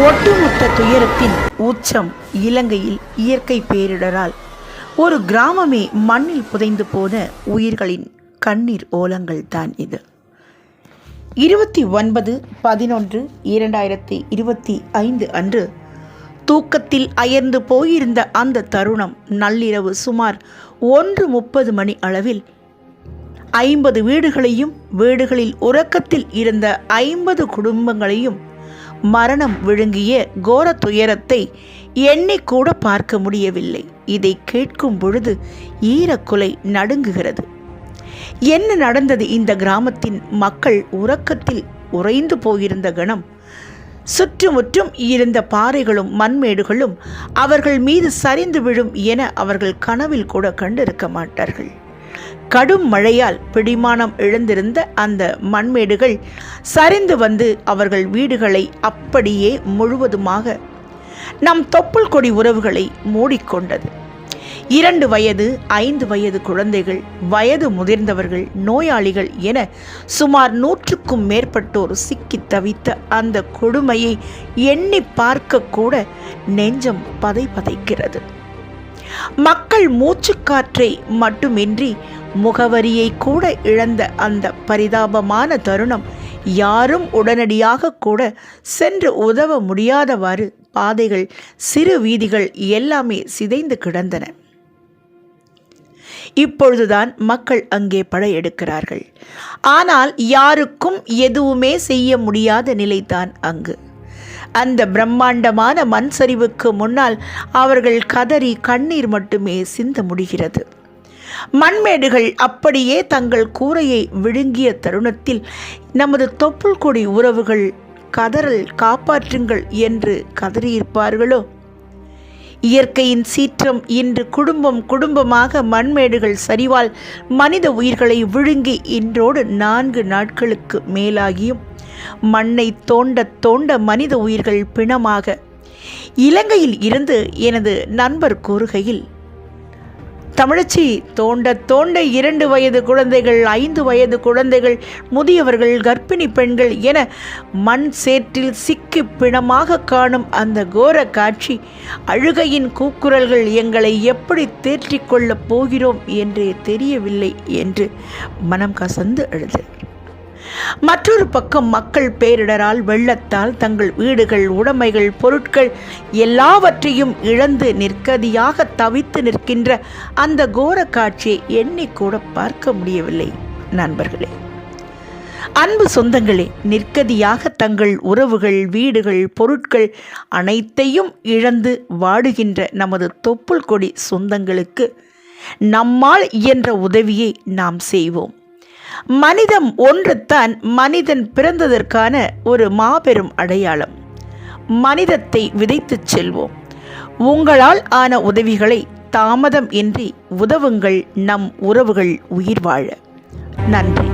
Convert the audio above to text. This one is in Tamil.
ஒட்டுமொத்த துயரத்தின் உச்சம் இலங்கையில் இயற்கை பேரிடரால். ஒரு கிராமமே மண்ணில் புதைந்து போன உயிர்களின் கண்ணீர் ஓலங்கள் தான் இது. இருபத்தி ஒன்பது பதினொன்று இரண்டாயிரத்தி இருபத்தி ஐந்து அன்று தூக்கத்தில் அயர்ந்து போயிருந்த அந்த தருணம் நள்ளிரவு சுமார் ஒன்று முப்பது மணி அளவில் ஐம்பது வீடுகளையும் வீடுகளில் உறக்கத்தில் இருந்த ஐம்பது குடும்பங்களையும் மரணம் விழுங்கிய கோர துயரத்தை எண்ணிக்கூட பார்க்க முடியவில்லை. இதை கேட்கும் பொழுது ஈரக்குலை நடுங்குகிறது. என்ன நடந்தது இந்த கிராமத்தின் மக்கள் உறக்கத்தில் உறைந்து போயிருந்த கணம்? சுற்றுமுற்றும் இருந்த பாறைகளும் மண்மேடுகளும் அவர்கள் மீது சரிந்து விழும் என அவர்கள் கனவில் கூட கண்டிருக்க மாட்டார்கள். கடும் மழையால் பிடிமானம் இழந்திருந்த அந்த மண்மேடுகள் சரிந்து வந்து அவர்கள் வீடுகளை அப்படியே முழுவதுமாக நம் தொப்புள் கொடி உறவுகளை மூடிக்கொண்டது. இரண்டு வயது ஐந்து வயது குழந்தைகள் வயது முதிர்ந்தவர்கள் நோயாளிகள் என சுமார் நூற்றுக்கும் மேற்பட்டோர் சிக்கி தவித்த அந்த கொடுமையை எண்ணி பார்க்கக்கூட நெஞ்சம் பதை பதைக்கிறது. மக்கள் மூச்சுக்காற்றை மட்டுமின்றி முகவரியை கூட இழந்த அந்த பரிதாபமான தருணம் யாரும் உடனடியாக கூட சென்று உதவ முடியாதவாறு பாதைகள் சிறு வீதிகள் எல்லாமே சிதைந்து கிடந்தன. இப்பொழுதுதான் மக்கள் அங்கே படையெடுக்கிறார்கள் ஆனால் யாருக்கும் எதுவுமே செய்ய முடியாத நிலைதான் அங்கு. அந்த பிரம்மாண்டமான மண் சரிவுக்கு முன்னால் அவர்கள் கதறி கண்ணீர் மட்டுமே சிந்த முடிகிறது. மண்மேடுகள் அப்படியே தங்கள் கூரையை விழுங்கிய தருணத்தில் நமது தொப்புள் கொடி உறவுகள் கதறல் காப்பாற்றுங்கள் என்று கதறியிருப்பார்களோ? இயற்கையின் சீற்றம் இன்று குடும்பம் குடும்பமாக மண்மேடுகள் சரிவால் மனித உயிர்களை விழுங்கி இன்றோடு நான்கு நாட்களுக்கு மேலாகியும். மண்ணை தோண்ட தோண்ட மனித உயிர்கள் பிணமாக. இலங்கையில் இருந்து எனது நண்பர் கூறுகையில் தமிழச்சி தோண்ட தோண்ட இரண்டு வயது குழந்தைகள் ஐந்து வயது குழந்தைகள் முதியவர்கள் கர்ப்பிணி பெண்கள் என மண் சேற்றில் சிக்கி பிணமாக காணும் அந்த கோர காட்சி அழுகையின் கூக்குரல்கள் எங்களை எப்படி தேற்றிக்கொள்ளப் போகிறோம் என்றே தெரியவில்லை என்று மனம் கசந்து அழுது. மற்றொரு பக்கம் மக்கள் பேரிடரால் வெள்ளத்தால் தங்கள் வீடுகள் உடைமைகள் பொருட்கள் எல்லாவற்றையும் இழந்து நிற்கதியாக தவித்து நிற்கின்ற அந்த கோர காட்சியை எண்ணிக்கூட பார்க்க முடியவில்லை நண்பர்களே. அன்பு சொந்தங்களே நிற்கதியாக தங்கள் உறவுகள் வீடுகள் பொருட்கள் அனைத்தையும் இழந்து வாடுகின்ற நமது தொப்புள் கொடி சொந்தங்களுக்கு நம்மால் இயன்ற உதவியை நாம் செய்வோம். மனிதம் ஒன்றுத்தான் மனிதன் பிறந்ததற்கான ஒரு மாபெரும் அடையாளம். மனிதத்தை விதைத்துச் செல்வோம். உங்களால் ஆன உதவிகளை தாமதம் இன்றி உதவுங்கள் நம் உறவுகள் உயிர் வாழ. நன்றி.